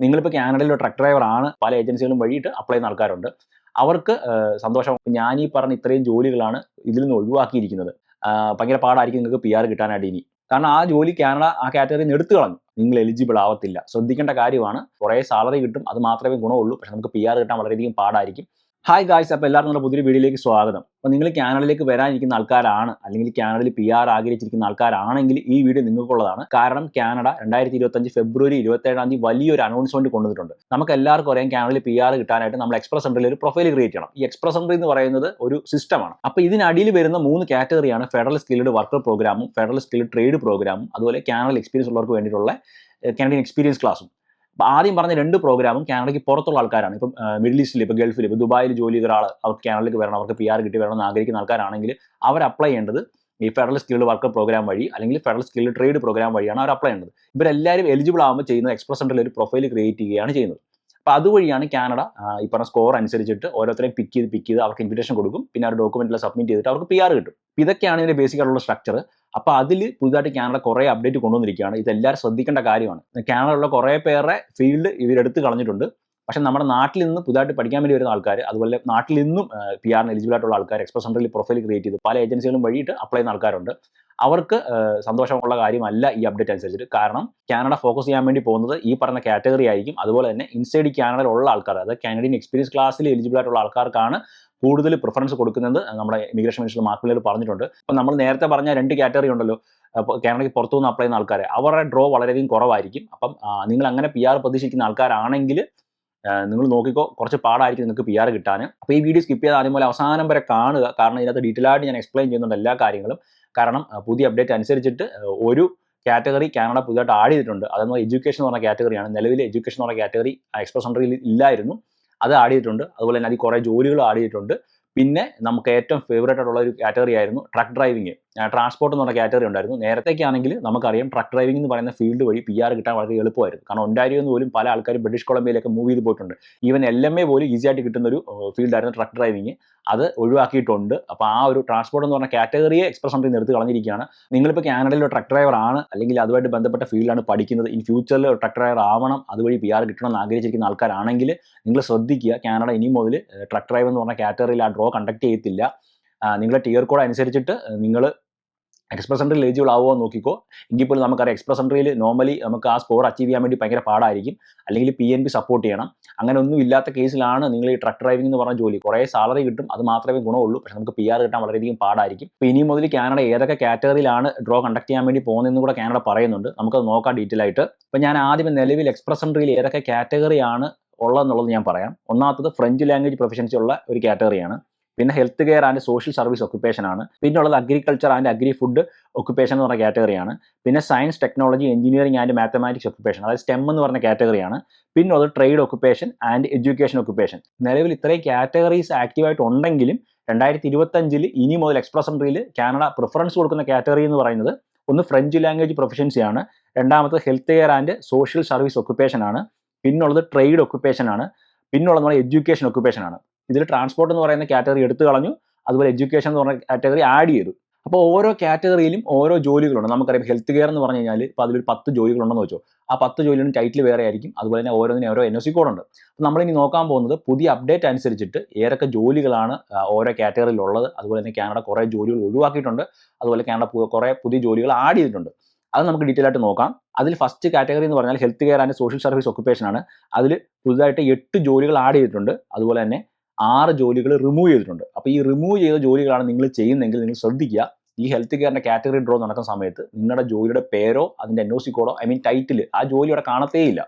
നിങ്ങളിപ്പോൾ കാനഡയിലെ truck driver ആണ് പല ഏജൻസികളും വഴിയിട്ട് അപ്ലൈ ചെയ്യുന്ന ആൾക്കാരുണ്ട്. അവർക്ക് സന്തോഷം. ഞാൻ ഈ പറഞ്ഞ ഇത്രയും ജോലികളാണ് ഇതിൽ നിന്ന് ഒഴിവാക്കിയിരിക്കുന്നത്. ഭയങ്കര പാടായിരിക്കും നിങ്ങൾക്ക് പി ആർ കിട്ടാനായിട്ട് ഇനി. കാരണം ആ ജോലി കാനഡ ആ കാറ്റഗറിയിൽ നിന്ന് എടുത്തു കളഞ്ഞു. നിങ്ങൾ എലിജിബിൾ ആവത്തില്ല. ശ്രദ്ധിക്കേണ്ട കാര്യമാണ്. കുറേ സാലറി കിട്ടും. അത് മാത്രമേ ഗുണമുള്ളൂ. പക്ഷെ നമുക്ക് പി ആർ കിട്ടാൻ വളരെയധികം പാടായിരിക്കും. ഹായ് ഗായ്സ് അപ്പോൾ എല്ലാവർക്കും നമ്മുടെ പുതിയൊരു വീഡിയോയിലേക്ക് സ്വാഗതം. അപ്പോൾ നിങ്ങൾ കാനഡയിലേക്ക് വരാനിരിക്കുന്ന ആൾക്കാരാണ് അല്ലെങ്കിൽ കാനഡയിൽ പി ആർ ആഗ്രഹിച്ചിരിക്കുന്ന ആൾക്കാരാണെങ്കിൽ ഈ വീഡിയോ നിങ്ങൾക്കുള്ളതാണ്. കാരണം കാനഡ രണ്ടായിരത്തി ഇരുപത്തഞ്ച് ഫെബ്രുവരി ഇരുപത്തേഴാം തീയതി വലിയൊരു അനൗൺസ്മെന്റ് കൊണ്ടുവന്നിട്ടുണ്ട്. നമുക്ക് എല്ലാവർക്കും അറിയാം കാനഡയിൽ പി ആർ കിട്ടാനായിട്ട് നമ്മൾ എക്സ്പ്രസ് എൻട്രിയിൽ ഒരു പ്രൊഫൈൽ ക്രിയേറ്റ് ചെയ്യണം. ഈ എക്സ്പ്രസ് എൻട്രി എന്ന് പറയുന്നത് ഒരു സിസ്റ്റമാണ് അപ്പോൾ ഇതിനടിയിൽ വരുന്ന മൂന്ന് കാറ്റഗറിയാണ് ഫെഡറൽ സ്കിൽഡ് വർക്കർ പ്രോഗ്രാമും ഫെഡറൽ സ്കിൽഡ് ട്രേഡ് പ്രോഗ്രാമും അതുപോലെ കാനഡയിൽ എക്സ്പീരിയൻസ് ഉള്ളവർക്ക് വേണ്ടിയിട്ടുള്ള കാനഡിയൻ എക്സ്പീരിയൻസ് അപ്പോൾ ആദ്യം പറഞ്ഞ രണ്ട് പ്രോഗ്രാമും കാനഡയ്ക്ക് പുറത്തുള്ള ആൾക്കാരാണ്. ഇപ്പം മിഡിൽ ഈസ്റ്റിൽ ഇപ്പോൾ ഗൾഫിൽ ഇപ്പോൾ ദുബായിൽ ജോലി ചെയ്ത ഒരാൾ അവർക്ക് കാനഡയിലേക്ക് വരണം അവർക്ക് പി ആർ കിട്ടി വരണം എന്ന് ആഗ്രഹിക്കുന്ന ആൾക്കാരാണെങ്കിൽ അവർ അപ്ലൈ ചെയ്യേണ്ടത് ഈ ഫെഡറൽ സ്കിൽഡ് വർക്കർ പ്രോഗ്രാം വഴി അല്ലെങ്കിൽ ഫെഡറൽ സ്കിൽഡ് ട്രേഡ് പ്രോഗ്രാം വഴിയാണ് അവർ അപ്ലൈ ചെയ്യുന്നത് ഇവരെല്ലാവരും എലിജിബിൾ ആകുമ്പോൾ ചെയ്യുന്നത് എക്സ്പ്രസ് സെന്ററിൽ ഒരു പ്രൊഫൈൽ ക്രിയേറ്റ് ചെയ്യുകയാണ് ചെയ്യുന്നത്. അപ്പോൾ അതുവഴിയാണ് കാനഡ ഈ പറഞ്ഞ സ്കോർ അനുസരിച്ചിട്ട് ഓരോരുത്തരെയും പിക്ക് ചെയ്ത് പിക്ക് ചെയ്ത് അവർക്ക് ഇൻവിറ്റേഷൻ കൊടുക്കും. പിന്നെ അവർ ഡോക്യുമെന്റിൽ സബ്മിറ്റ് ചെയ്തിട്ട് അവർക്ക് പി ആർ കിട്ടും. ഇതൊക്കെയാണ് ഇതിന്റെ ബേസിക് ആയിട്ടുള്ള സ്ട്രക്ചർ അപ്പോൾ അതിൽ പുതുതായിട്ട് കാനഡ കുറേ അപ്ഡേറ്റ് കൊണ്ടുവന്നിരിക്കുകയാണ്. ഇതെല്ലാവരും ശ്രദ്ധിക്കേണ്ട കാര്യമാണ്. കാനഡയിലുള്ള കുറേ പേരുടെ ഫീൽഡ് ഇവരെടുത്ത് കളഞ്ഞിട്ടുണ്ട്. പക്ഷേ നമ്മുടെ നാട്ടിൽ നിന്ന് പുതുതായിട്ട് പഠിക്കാൻ വേണ്ടി വരുന്ന ആൾക്കാർ അതുപോലെ നാട്ടിൽ നിന്നും പി ആറിന് എലിജിബിൾ ആയിട്ടുള്ള ആൾക്കാർ എക്സ്പ്രസ് സെന്ററിൽ പ്രൊഫൈൽ ക്രിയേറ്റ് ചെയ്ത് പല ഏജൻസികളും വഴിയിട്ട് അപ്ലൈ ചെയ്യുന്ന ആൾക്കാരുണ്ട്. അവർക്ക് സന്തോഷമുള്ള കാര്യമല്ല ഈ അപ്ഡേറ്റ് അനുസരിച്ചിട്ട്. കാരണം കാനഡ ഫോക്കസ് ചെയ്യാൻ വേണ്ടി പോകുന്നത് ഈ പറഞ്ഞ കാറ്റഗറി ആയിരിക്കും. അതുപോലെ തന്നെ ഇൻസൈഡ് കാനഡയിൽ ഉള്ള ആൾക്കാർ അതായത് കാനഡിയൻ എക്സ്പീരിയൻസ് ക്ലാസ്സിൽ എലിജിബിൾ ആയിട്ടുള്ള ആൾക്കാർക്കാണ് കൂടുതൽ പ്രിഫറൻസ് കൊടുക്കുന്നത് നമ്മുടെ ഇമിഗ്രേഷൻ മിനിസ്റ്റർ മാർക്ക് പറഞ്ഞിട്ടുണ്ട്. അപ്പോൾ നമ്മൾ നേരത്തെ പറഞ്ഞ രണ്ട് കാറ്റഗറി ഉണ്ടല്ലോ കാനഡയ്ക്ക് പുറത്തു നിന്ന് അപ്ലൈ ചെയ്യുന്ന ആൾക്കാരെ. അവരുടെ ഡ്രോ വളരെയധികം കുറവായിരിക്കും. അപ്പം നിങ്ങൾ അങ്ങനെ പി ആർ പ്രതീക്ഷിക്കുന്ന ആൾക്കാരാണെങ്കിൽ നിങ്ങൾ നോക്കിക്കോ കുറച്ച് പാടായിരിക്കും നിങ്ങൾക്ക് പി ആർ കിട്ടാൻ. അപ്പോൾ ഈ വീഡിയോ സ്കിപ്പ് ചെയ്ത് ആദ്യം പോലെ അവസാനം വരെ കാണുക. കാരണം ഇതിനകത്ത് ഡീറ്റെയിൽ ആയിട്ട് ഞാൻ എക്സ്പ്ലെയിൻ ചെയ്യുന്നുണ്ട് എല്ലാ കാര്യങ്ങളും. കാരണം പുതിയ അപ്ഡേറ്റ് അനുസരിച്ചിട്ട് ഒരു കാറ്റഗറി കാനഡ പുതിയതായിട്ട് ആഡ് ചെയ്തിട്ടുണ്ട്. അതെന്ന് എഡ്യൂക്കേഷൻ എന്ന് പറഞ്ഞ കാറ്റഗറിയാണ് നിലവിൽ എഡ്യൂക്കേഷൻ എന്ന് പറഞ്ഞ കാറ്റഗറി എക്സ്പ്രസ് സെന്ററിൽ ഇല്ലായിരുന്നു. അത് ആഡ് ചെയ്തിട്ടുണ്ട്. അതുപോലെ തന്നെ അതിൽ കുറേ ജോലികൾ ആഡ് ചെയ്തിട്ടുണ്ട്. പിന്നെ നമുക്ക് ഏറ്റവും ഫേവറേറ്റ് ആയിട്ടുള്ള ഒരു കാറ്റഗറി ആയിരുന്നു ട്രക്ക് ഡ്രൈവിംഗ് ട്രാൻസ്പോർട്ട് എന്ന് പറഞ്ഞ കാറ്റഗറി ഉണ്ടായിരുന്നു. നേരത്തേക്കാണെങ്കിൽ നമുക്കറിയാം ട്രക്ക് ഡ്രൈവിംഗ് എന്ന് പറയുന്ന ഫീൽഡ് വഴി പി ആർ കിട്ടാൻ വളരെ എളുപ്പമായിരുന്നു. കാരണം ഒണ്ടാരിയോ എന്ന് പോലും പല ആൾക്കാരും ബ്രിട്ടീഷ് കൊളംബിയയിലൊക്കെ മൂവ് ചെയ്ത് പോയിട്ടുണ്ട്. ഈവൻ എൽ എം എ പോലും ഈസി ആയിട്ട് കിട്ടുന്ന ഒരു ഫീൽഡായിരുന്നു ട്രക്ക് ഡ്രൈവിംഗ് അത് ഒഴിവാക്കിയിട്ടുണ്ട്. അപ്പോൾ ആ ഒരു ട്രാൻസ്പോർട്ട് എന്ന് പറഞ്ഞ കാറ്റഗറിയെ എക്സ്പ്രസ് സെന്ററിൽ നിർത്തി കളഞ്ഞിരിക്കുകയാണ്. നിങ്ങളിപ്പോൾ കാനഡയിലെ ട്രക്ക് ഡ്രൈവർ ആണ്. അല്ലെങ്കിൽ അതുമായിട്ട് ബന്ധപ്പെട്ട ഫീൽഡാണ് പഠിക്കുന്നത്. ഇൻ ഫ്യൂച്ചറിൽ ട്രക്ക് ഡ്രൈവർ ആവണം. അതുവഴി പി ആർ കിട്ടണം എന്ന് ആഗ്രഹിച്ചിരിക്കുന്ന ആൾക്കാരാണെങ്കിൽ നിങ്ങൾ ശ്രദ്ധിക്കുക. കാനഡ ഇനി മുതൽ ട്രക്ക് ഡ്രൈവർ എന്ന് പറഞ്ഞ കാറ്റഗറിയിൽ ആ ഡ്രോ കണ്ടക്ട് ചെയ്യത്തില്ല. നിങ്ങളുടെ ടിയർ കോഡ് അനുസരിച്ചിട്ട് നിങ്ങൾ എക്സ്പ്രസ് സെന്ററിൽ എലിജിബിൾ ആവുമോ നോക്കിക്കോ. എങ്കിൽ പോലും നമുക്കറിയാം എക്സ്പ്രസ് സെന്ററിൽ നോർമലി നമുക്ക് ആ സ്കോർ അച്ചീവ് ചെയ്യാൻ വേണ്ടി ഭയങ്കര പാടായിരിക്കും. അല്ലെങ്കിൽ പി എൻ പി സപ്പോർട്ട് ചെയ്യണം. അങ്ങനെ ഒന്നും ഇല്ലാത്ത കേസിലാണ് നിങ്ങൾ ഈ ട്രക്ക് ഡ്രൈവിംഗ് എന്ന് പറഞ്ഞ ജോലി. കുറേ സാലറി കിട്ടും. അത് മാത്രമേ ഗുണമുള്ളൂ. പക്ഷെ നമുക്ക് പി ആർ കിട്ടാൻ വളരെയധികം പാടായിരിക്കും. അപ്പോൾ ഇനി മുതൽ കാനഡ ഏതൊക്കെ കാറ്റഗറിയിലാണ് ഡ്രോ കണ്ടക്ട് ചെയ്യാൻ വേണ്ടി പോകുന്നതെന്ന് കൂടെ കാനഡ പറയുന്നുണ്ട്. നമുക്കത് നോക്കാം ഡീറ്റെയിൽ ആയിട്ട്. അപ്പോൾ ഞാൻ ആദ്യം നിലവിൽ എക്സ്പ്രസ് സെന്ററിൽ ഏതൊക്കെ കാറ്റഗറിയാണ് ഉള്ളതെന്നുള്ളത് ഞാൻ പറയാം. ഒന്നാമത്തത് ഫ്രഞ്ച് ലാംഗ്വേജ് പ്രൊഫഷൻസി ഉള്ള ഒരു കാറ്റഗറിയാണ് പിന്നെ health care and social service occupation ആണ്. പിന്നെ ഉള്ളത് agriculture and agri food occupation എന്ന് പറഞ്ഞ കാറ്റഗറിയാണ് പിന്നെ science technology engineering and mathematics occupation അതായത് സ്റ്റെം എന്ന് പറഞ്ഞ കാറ്റഗറിയാണ് പിന്നെ ഉള്ളത് trade occupation and education occupation നിലവിൽ ഇത്രയും കാറ്റഗറീസ് ആക്റ്റീവായിട്ട് ഉണ്ടെങ്കിലും രണ്ടായിരത്തി ഇരുപത്തഞ്ചിൽ ഇനി മുതൽ എക്സ്പ്രസ് എൻട്രിയിൽ കാനഡ പ്രിഫറൻസ് കൊടുക്കുന്ന കാറ്റഗറി എന്ന് പറയുന്നത് ഒന്ന് ഫ്രഞ്ച് ലാംഗ്വേജ് പ്രൊഫഷൻസി ആണ്. രണ്ടാമത് health care and social service occupation ആണ്. പിന്നുള്ളത് ട്രേഡ് ഒക്യുപ്പേഷൻ ആണ്. പിന്നുള്ളത് എഡ്യൂക്കേഷൻ ഒക്യുപ്പേഷൻ ആണ്. ഇതിൽ ട്രാൻസ്പോർട്ട് എന്ന് പറയുന്ന കാറ്റഗറി എടുത്തു കളഞ്ഞു. അതുപോലെ എഡ്യൂക്കേഷൻ എന്ന് പറഞ്ഞ കാറ്റഗറി ആഡ് ചെയ്തു. അപ്പോൾ ഓരോ കാറ്റഗറിയിലും ഓരോ ജോലികളുണ്ട്. നമുക്കറിയാം ഹെൽത്ത് കെയർ എന്ന് പറഞ്ഞു കഴിഞ്ഞാൽ ഇപ്പോൾ അതിലൊരു പത്ത് ജോലികളുണ്ടെന്ന് വെച്ചോ. ആ പത്ത് ജോലിയുടെ ടൈറ്റിൽ വേറെ ആയിരിക്കും. അതുപോലെ തന്നെ ഓരോന്നിനും ഓരോ എൻ ഒ സി കോഡുണ്ട് അപ്പോൾ നമ്മളിനി നോക്കാൻ പോകുന്നത് പുതിയ അപ്ഡേറ്റ് അനുസരിച്ചിട്ട് ഏതൊക്കെ ജോലികളാണ് ഓരോ കാറ്റഗറിയിലുള്ളത് അതുപോലെ തന്നെ കാനഡ കുറേ ജോലികൾ ഒഴിവാക്കിയിട്ടുണ്ട്. അതുപോലെ കാനഡ കുറേ പുതിയ ജോലികൾ ആഡ് ചെയ്തിട്ടുണ്ട്. അത് നമുക്ക് ഡീറ്റെയിൽ ആയിട്ട് നോക്കാം. അതിൽ ഫസ്റ്റ് കാറ്റഗറി എന്ന് പറഞ്ഞാൽ health care and social service occupation ആണ്. അതിൽ പുതുതായിട്ട് എട്ട് ജോലികൾ ആഡ് ചെയ്തിട്ടുണ്ട്. അതുപോലെ തന്നെ ആറ് ജോലികൾ റിമൂവ് ചെയ്തിട്ടുണ്ട്. അപ്പോൾ ഈ റിമൂവ് ചെയ്ത ജോലികളാണ് നിങ്ങൾ ചെയ്യുന്നതെങ്കിൽ നിങ്ങൾ ശ്രദ്ധിക്കുക. ഈ ഹെൽത്ത് കെയറിന്റെ കാറ്റഗറി ഡ്രോ നടക്കുന്ന സമയത്ത് നിങ്ങളുടെ ജോലിയുടെ പേരോ അതിന്റെ എൻ ഒ സി കോഡോ ഐ മീൻ ടൈറ്റിൽ ആ ജോലി അവിടെ കാണത്തേ ഇല്ല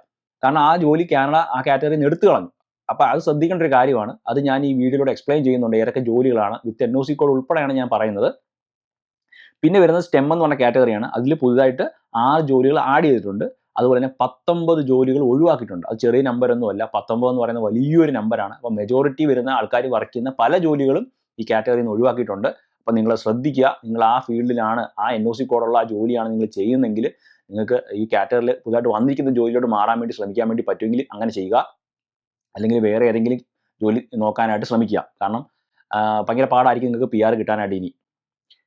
കാരണം ആ ജോലി കാനഡ ആ കാറ്റഗറിയിൽ നിന്ന് എടുത്തു കളഞ്ഞു. അപ്പോൾ അത് ശ്രദ്ധിക്കേണ്ട ഒരു കാര്യമാണ്. അത് ഞാൻ ഈ വീഡിയോയിലൂടെ എക്സ്പ്ലെയിൻ ചെയ്യുന്നുണ്ട് ഏതൊക്കെ ജോലികളാണ് with N O C code ഉൾപ്പെടെയാണ് ഞാൻ പറയുന്നത്. പിന്നെ വരുന്നത് സ്റ്റെം എന്ന് പറഞ്ഞ കാറ്റഗറിയാണ് അതിൽ പുതുതായിട്ട് ആറ് ജോലികൾ ആഡ് ചെയ്തിട്ടുണ്ട്. അതുപോലെ തന്നെ പത്തൊമ്പത് ജോലികൾ ഒഴിവാക്കിയിട്ടുണ്ട്. അത് ചെറിയ നമ്പർ ഒന്നുമല്ല പത്തൊമ്പത് എന്ന് പറയുന്ന വലിയൊരു നമ്പറാണ് അപ്പോൾ മെജോറിറ്റി വരുന്ന ആൾക്കാർ വർക്ക് ചെയ്യുന്ന പല ജോലികളും ഈ കാറ്റഗറിയിൽ നിന്ന് ഒഴിവാക്കിയിട്ടുണ്ട്. അപ്പോൾ നിങ്ങൾ ശ്രദ്ധിക്കുക. നിങ്ങൾ ആ ഫീൽഡിലാണ് ആ എൻ ഒ സി കോഡുള്ള ആ ജോലിയാണ് നിങ്ങൾ ചെയ്യുന്നതെങ്കിൽ നിങ്ങൾക്ക് ഈ കാറ്റഗറിയിൽ പുതുതായിട്ട് വന്നിരിക്കുന്ന ജോലിയിലോട്ട് മാറാൻ വേണ്ടി ശ്രമിക്കാൻ വേണ്ടി പറ്റുമെങ്കിൽ അങ്ങനെ ചെയ്യുക. അല്ലെങ്കിൽ വേറെ ഏതെങ്കിലും ജോലി നോക്കാനായിട്ട് ശ്രമിക്കുക. കാരണം ഭയങ്കര പാടായിരിക്കും നിങ്ങൾക്ക് പി ആർ കിട്ടാനായിട്ട് ഇനി.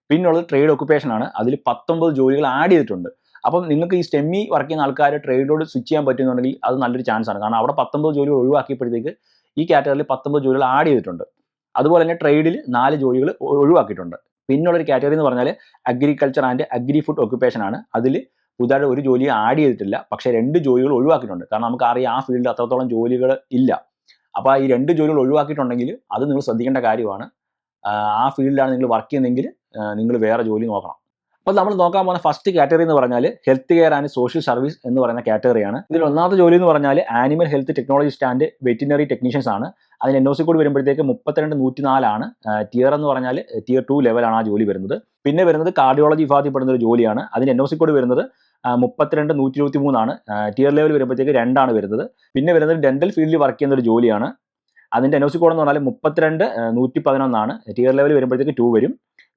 പിന്നുള്ളത് ട്രേഡ് ഒക്യുപ്പേഷൻ ആണ്. അതിൽ പത്തൊമ്പത് ജോലികൾ ആഡ് ചെയ്തിട്ടുണ്ട്. അപ്പം നിങ്ങൾക്ക് ഈ സ്റ്റെമ്മി വർക്ക് ചെയ്യുന്ന ആൾക്കാർ ട്രേഡിലോട് സ്വിച്ച് ചെയ്യാൻ പറ്റുന്നുണ്ടെങ്കിൽ അത് നല്ലൊരു ചാൻസ് ആണ്. കാരണം അവിടെ പത്തൊമ്പത് ജോലികൾ ഒഴിവാക്കിയപ്പോഴത്തേക്ക് ഈ കാറ്റഗറിയിൽ പത്തൊമ്പത് ജോലികൾ ആഡ് ചെയ്തിട്ടുണ്ട്. അതുപോലെ തന്നെ ട്രേഡിൽ നാല് ജോലികൾ ഒഴിവാക്കിയിട്ടുണ്ട്. പിന്നുള്ളൊരു കാറ്റഗറി എന്ന് പറഞ്ഞാൽ agriculture and agri food occupation ആണ്. അതിൽ പുതുതായിട്ട് ഒരു ജോലി ആഡ് ചെയ്തിട്ടില്ല. പക്ഷേ രണ്ട് ജോലികൾ ഒഴിവാക്കിയിട്ടുണ്ട്. കാരണം നമുക്ക് അറിയാം ആ ഫീൽഡിൽ അത്രത്തോളം ജോലികൾ ഇല്ല. അപ്പോൾ ഈ രണ്ട് ജോലികൾ ഒഴിവാക്കിയിട്ടുണ്ടെങ്കിൽ അത് നിങ്ങൾ ശ്രദ്ധിക്കേണ്ട കാര്യമാണ്. ആ ഫീൽഡിലാണ് നിങ്ങൾ വർക്ക് ചെയ്യുന്നതെങ്കിൽ നിങ്ങൾ വേറെ ജോലി നോക്കണം. അപ്പോൾ നമ്മൾ നോക്കാൻ പോകുന്ന ഫസ്റ്റ് കാറ്റഗറി എന്ന് പറഞ്ഞാൽ health care and social service എന്ന് പറയുന്ന കാറ്റഗറിയാണ് ഇതിൽ ഒന്നാമത്തെ ജോലി എന്ന് പറഞ്ഞാൽ animal health technologist and veterinary technicians ആണ്. അതിന് എൻ ഒ സി കോഡ് വരുമ്പോഴത്തേക്ക് മുപ്പത്തിരണ്ട് നൂറ്റി നാലാണ് ടിയർ എന്ന് പറഞ്ഞാൽ ടിയർ ടു ലെവലാണ് ആ ജോലി വരുന്നത്. പിന്നെ വരുന്നത് കാർഡിയോളജി വിഭാഗത്തിൽപ്പെടുന്ന ഒരു ജോലിയാണ്. അതിന് എൻ ഒ സി കോഡ് വരുന്നത് മുപ്പത്തിരണ്ട് നൂറ്റി ഇരുപത്തി മൂന്നാണ് ടിയർ ലെവൽ വരുമ്പോഴത്തേക്ക് രണ്ടാണ് വരുന്നത്. പിന്നെ വരുന്നത് ഡെന്റൽ ഫീൽഡിൽ വർക്ക് ചെയ്യുന്ന ഒരു ജോലിയാണ്. അതിന്റെ എൻ ഒ സി കോഡ് എന്ന് പറഞ്ഞാൽ മുപ്പത്തിരണ്ട് നൂറ്റി പതിനൊന്നാണ് ടിയർ ലെവൽ വരുമ്പോഴത്തേക്ക് ടു വരും.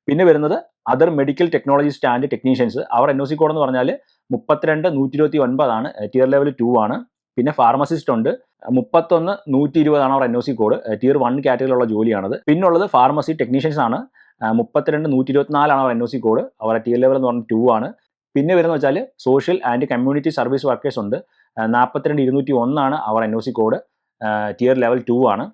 പിന്നെ വരുന്നത് other medical technologist and technicians our N O C code എന്ന് പറഞ്ഞാൽ മുപ്പത്തിരണ്ട് നൂറ്റി ഇരുപത്തി ഒൻപതാണ് ടിയർ ലെവൽ ടു ആണ്. പിന്നെ ഫാർമസിസ്റ്റ് ഉണ്ട്. മുപ്പത്തൊന്ന് നൂറ്റി ഇരുപതാണ് അവർ N O C code tier one കാറ്റഗറിയിലുള്ള ജോലിയാണത്. പിന്നുള്ളത് ഫാർമസി ടെക്നീഷ്യൻസ് ആണ്. മുപ്പത്തിരണ്ട് നൂറ്റി ഇരുപത്തിനാലാണ് അവർ എൻ ഒ സി കോഡ് അവരുടെ ടിയർ ലെവൽ എന്ന് പറഞ്ഞാൽ ടു ആണ്. പിന്നെ വരുന്ന വെച്ചാൽ social and community service workers ഉണ്ട്. നാൽപ്പത്തിരണ്ട് ഇരുന്നൂറ്റി ഒന്നാണ് അവർ N O C code tier level two ആണ്.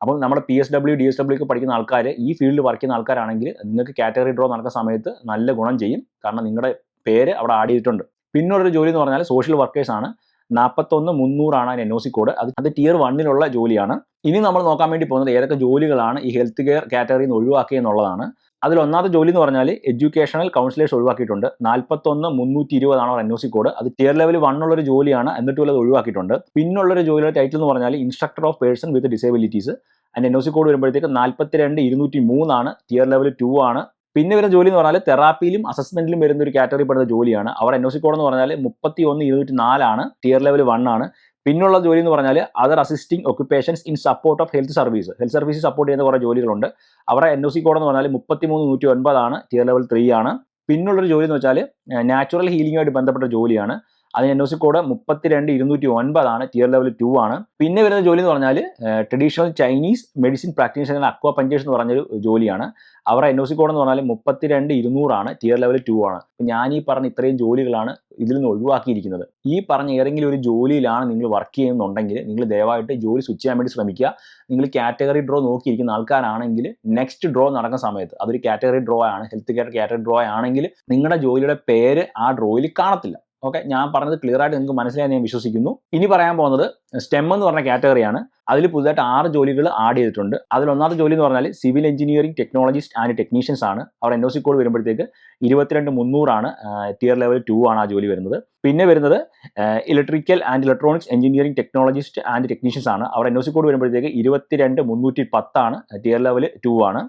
അപ്പം നമ്മുടെ P S W D S W ഒക്കെ പഠിക്കുന്ന ആൾക്കാർ ഈ ഫീൽഡിൽ വർക്ക് ചെയ്യുന്ന ആൾക്കാരാണെങ്കിൽ നിങ്ങൾക്ക് കാറ്റഗറി ഡ്രോ നടക്കുന്ന സമയത്ത് നല്ല ഗുണം ചെയ്യും. കാരണം നിങ്ങളുടെ പേര് അവിടെ ആഡ് ചെയ്തിട്ടുണ്ട്. പിന്നൊരു ജോലി എന്ന് പറഞ്ഞാൽ സോഷ്യൽ വർക്കേഴ്സ് ആണ്. നാൽപ്പത്തൊന്ന് മുന്നൂറാണ് അതിന് എൻ ഒ സി കോഡ് അത് അത് ടിയർ വണ്ണിലുള്ള ജോലിയാണ്. ഇനി നമ്മൾ നോക്കാൻ വേണ്ടി പോകുന്നത് ഏതൊക്കെ ജോലികളാണ് ഈ ഹെൽത്ത് കെയർ കാറ്റഗറിയിൽ നിന്ന് ഒഴിവാക്കിയെന്നുള്ളതാണ്. അതിൽ ഒന്നാമത്തെ ജോലി എന്ന് പറഞ്ഞാൽ എഡ്യൂക്കേഷണൽ കൗൺസിലേഴ്സ് ഒഴിവാക്കിയിട്ടുണ്ട്. നാൽപ്പത്തൊന്ന് മുന്നൂറ്റി ഇരുപതാണ് അവർ എൻ ഒ സി കോഡ് അത് ടിയർ ലെവൽ വൺ ഉള്ളൊരു ജോലിയാണ് എന്നിട്ട് അത് ഒഴിവാക്കിയിട്ടുണ്ട്. പിന്നുള്ളൊരു ജോലിയുടെ ടൈറ്റിൽ എന്ന് പറഞ്ഞാൽ instructor of person with disabilities അതിന്റെ എൻ ഒ സി കോഡ് വരുമ്പോഴത്തേക്ക് നാൽപ്പത്തിരണ്ട് ഇരുന്നൂറ്റി മൂന്നാണ് ടിയർ ലെവൽ ടു ആണ്. പിന്നെ വരുന്ന ജോലി എന്ന് പറഞ്ഞാൽ തെറാപ്പിയിലും അസസ്മെന്റിലും വരുന്ന ഒരു കാറ്റഗറി പെടുന്ന ജോലിയാണ്. അവർ എൻ ഒ സി കോഡ് എന്ന് പറഞ്ഞാൽ മുപ്പത്തി ഒന്ന് ഇരുന്നൂറ്റി നാലാണ് ടിയർ ലെവൽ വൺ ആണ്. പിന്നുള്ള ജോലി എന്ന് പറഞ്ഞാൽ other assisting occupations in support of health service health service support ചെയ്യുന്ന കുറേ ജോലികളുണ്ട്. അവരുടെ എൻ ഒ സി കോഡ് എന്ന് പറഞ്ഞാൽ മുപ്പത്തിമൂന്ന് നൂറ്റി ഒൻപതാണ് ടിയർ ലെവൽ ത്രീ ആണ്. പിന്നുള്ളൊരു ജോലി എന്ന് വെച്ചാൽ നാച്ചുറൽ ഹീലിംഗുമായിട്ട് ബന്ധപ്പെട്ട ജോലിയാണ്. അതിന് എൻ ഒ സി കോഡ് മുപ്പത്തിരണ്ട് ഇരുന്നൂറ്റി ഒൻപതാണ് ടിയർ ലെവൽ ടു ആണ്. പിന്നെ വരുന്ന ജോലി എന്ന് പറഞ്ഞാൽ traditional Chinese medicine practitioner acupuncturers എന്ന് പറഞ്ഞൊരു ജോലിയാണ്. അവരുടെ എൻ ഒ സി കോഡ് എന്ന് പറഞ്ഞാൽ മുപ്പത്തിരണ്ട് ഇരുന്നൂറാണ് ടിയർ ലെവൽ ടു ആണ്. ഞാൻ ഈ പറഞ്ഞ ഇത്രയും ജോലികളാണ് ഇതിൽ നിന്ന് ഒഴിവാക്കിയിരിക്കുന്നത്. ഈ പറഞ്ഞ ഏതെങ്കിലും ഒരു ജോലിയിലാണ് നിങ്ങൾ വർക്ക് ചെയ്യുന്നുണ്ടെങ്കിൽ നിങ്ങൾ ദയവായിട്ട് ജോലി സ്വിച്ച് ചെയ്യാൻ വേണ്ടി ശ്രമിക്കുക. നിങ്ങൾ കാറ്റഗറി ഡ്രോ നോക്കിയിരിക്കുന്ന ആൾക്കാരാണെങ്കിൽ നെക്സ്റ്റ് ഡ്രോ നടക്കുന്ന സമയത്ത് അതൊരു കാറ്റഗറി ഡ്രോ ആണ് ഹെൽത്ത് കെയർ കാറ്റഗറി ഡ്രോ ആണെങ്കിൽ നിങ്ങളുടെ ജോലിയുടെ പേര് ആ ഡ്രോയിൽ കാണത്തില്ല. ഓക്കെ ഞാൻ പറഞ്ഞത് ക്ലിയർ ആയിട്ട് നിങ്ങൾക്ക് മനസ്സിലായി ഞാൻ വിശ്വസിക്കുന്നു. ഇനി പറയാൻ പോകുന്നത് സ്റ്റെം എന്ന് പറഞ്ഞ കാറ്റഗറിയാണ് അതിൽ പുതുതായിട്ട് ആറ് ജോലികൾ ആഡ് ചെയ്തിട്ടുണ്ട്. അതിൽ ഒന്നാമത്തെ ജോലി എന്ന് പറഞ്ഞാൽ civil engineering technologist and technicians ആണ്. അവർ എൻ ഒ സി കോഡ് വരുമ്പോഴത്തേക്ക് ഇരുപത്തിരണ്ട് മുന്നൂറാണ് ടിയർ ലെവൽ ടു ആണ് ആ ജോലി വരുന്നത്. പിന്നെ വരുന്നത് electrical and electronics engineering technologist and technicians ആണ്. അവർ എൻ ഒ സി കോഡ് വരുമ്പോഴത്തേക്ക് ഇരുപത്തിരണ്ട് മുന്നൂറ്റി പത്താണ് ടിയർ ലെവൽ ടു ആണ്.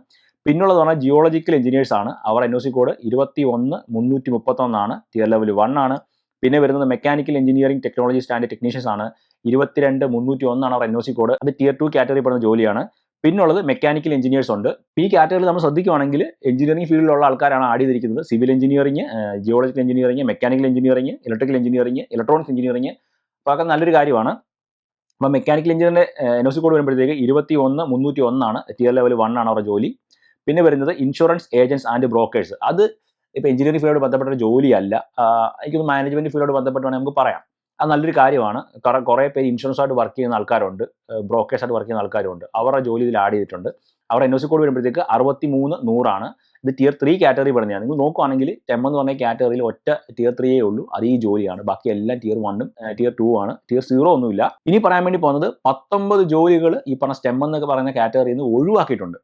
പിന്നുള്ളത് പറഞ്ഞാൽ ജിയോളജിക്കൽ എഞ്ചിനീയേഴ്സ് ആണ്. അവർ എൻ ഒ സി കോഡ് ഇരുപത്തി ഒന്ന് മുന്നൂറ്റി മുപ്പത്തൊന്നാണ് ടിയർ ലെവൽ വൺ ആണ്. പിന്നെ വരുന്നത് mechanical engineering technologist and technicians ആണ്. ഇരുപത്തിരണ്ട് മുന്നൂറ്റി ഒന്നാണ് അവർ എൻ ഒ സി കോഡ് അത് ടിയർ ടു കാറ്റഗറി പെടുന്ന ജോലിയാണ്. പിന്നുള്ളത് മെക്കാനിക്കൽ എഞ്ചിനീയേഴ്സ് ഉണ്ട്. ഈ കാറ്റഗറി നമ്മൾ ശ്രദ്ധിക്കുകയാണെങ്കിൽ എഞ്ചിനീയറിംഗ് ഫീൽഡിലുള്ള ആൾക്കാരാണ് ആഡ് ചെയ്തിരിക്കുന്നത്. Civil engineering geological engineering mechanical engineering electrical engineering electronics engineering അപ്പോൾ അതൊക്കെ നല്ലൊരു കാര്യമാണ്. അപ്പോൾ മെക്കാനിക്കൽ എഞ്ചിനീയറിന്റെ എൻ ഒ സി കോഡ് വരുമ്പോഴത്തേക്ക് ഇരുപത്തി ഒന്ന് മുന്നൂറ്റി ഒന്നാണ്. ടിയർ ലെവൽ വൺ ആണ് അവരുടെ ജോലി. പിന്നെ വരുന്നത് ഇൻഷുറൻസ് ഏജൻസ് ആൻഡ് ബ്രോക്കേഴ്സ് അത് ഇപ്പോൾ എഞ്ചിനീയറിംഗ് ഫീൽഡോട് ബന്ധപ്പെട്ട ഒരു ജോലിയല്ല. എനിക്കൊന്ന് മാനേജ്മെന്റ് ഫീൽഡോട് ബന്ധപ്പെട്ട് വേണമെങ്കിൽ നമുക്ക് പറയാം. അത് നല്ലൊരു കാര്യമാണ്. കാരണം കുറേ പേര് ഇൻഷുറൻസ് ആയിട്ട് വർക്ക് ചെയ്യുന്ന ആൾക്കാരുണ്ട്. ബ്രോക്കേഴ്സ് ആയിട്ട് വർക്ക് ചെയ്യുന്ന ആൾക്കാരുണ്ട്. അവരുടെ ജോലി ഇതിൽ ആഡ് ചെയ്തിട്ടുണ്ട്. അവരുടെ എൻ ഒ സി കോഡ് വരുമ്പോഴത്തേക്ക് അറുപത്തി മൂന്ന് നൂറാണ്. ഇത് ടിയർ ത്രീ കാറ്റഗറി പറഞ്ഞാൽ നിങ്ങൾ നോക്കുവാണെങ്കിൽ ടെം എന്ന് പറഞ്ഞ കാറ്റഗറിയിൽ ഒറ്റ ടിയർ ത്രീയേ ഉള്ളൂ. അത് ഈ ജോലിയാണ്. ബാക്കി എല്ലാം ടിയർ വണ്ണും ടിയർ ടു ആണ്. ടിയർ സീറോ ഒന്നുമില്ല. ഇനി പറയാൻ വേണ്ടി പോകുന്നത് പത്തൊമ്പത് ജോലികൾ ഈ പറഞ്ഞ സ്റ്റെം എന്നൊക്കെ പറയുന്ന കാറ്റഗറിയിൽ നിന്ന് ഒഴിവാക്കിയിട്ടുണ്ട്.